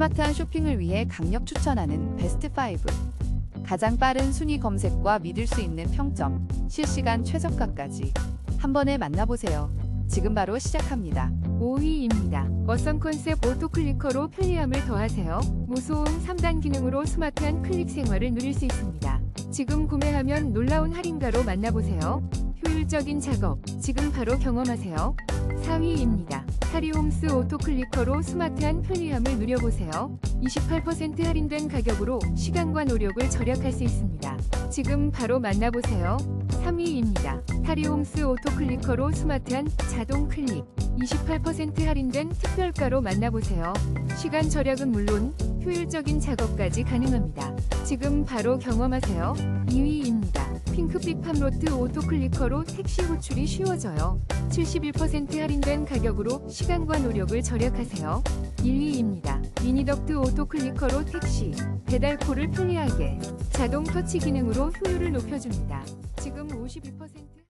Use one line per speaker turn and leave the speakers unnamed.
스마트한 쇼핑을 위해 강력 추천하는 베스트 5. 가장 빠른 순위 검색과 믿을 수 있는 평점, 실시간 최저가까지 한 번에 만나보세요. 지금 바로 시작합니다.
5위입니다. 어썸 컨셉 오토 클리커로 편리함을 더하세요. 무소음 3단 기능으로 스마트한 클릭 생활을 누릴 수 있습니다. 지금 구매하면 놀라운 할인가로 만나보세요. 효율적인 작업, 지금 바로 경험하세요. 4위입니다. 하리홈스 오토클리커로 스마트한 편리함을 누려보세요. 28% 할인된 가격으로 시간과 노력을 절약할 수 있습니다. 지금 바로 만나보세요. 3위입니다. 하리홈스 오토클리커로 스마트한 자동 클릭. 28% 할인된 특별가로 만나보세요. 시간 절약은 물론 효율적인 작업까지 가능합니다. 지금 바로 경험하세요. 2위입니다. 핑크빛 팜로트 오토클리커로 택시 호출이 쉬워져요. 71% 할인된 가격으로 시간과 노력을 절약하세요. 1위입니다. 미니덕트 오토클리커로 택시, 배달콜을 편리하게 자동 터치 기능으로 효율을 높여줍니다. 지금 52%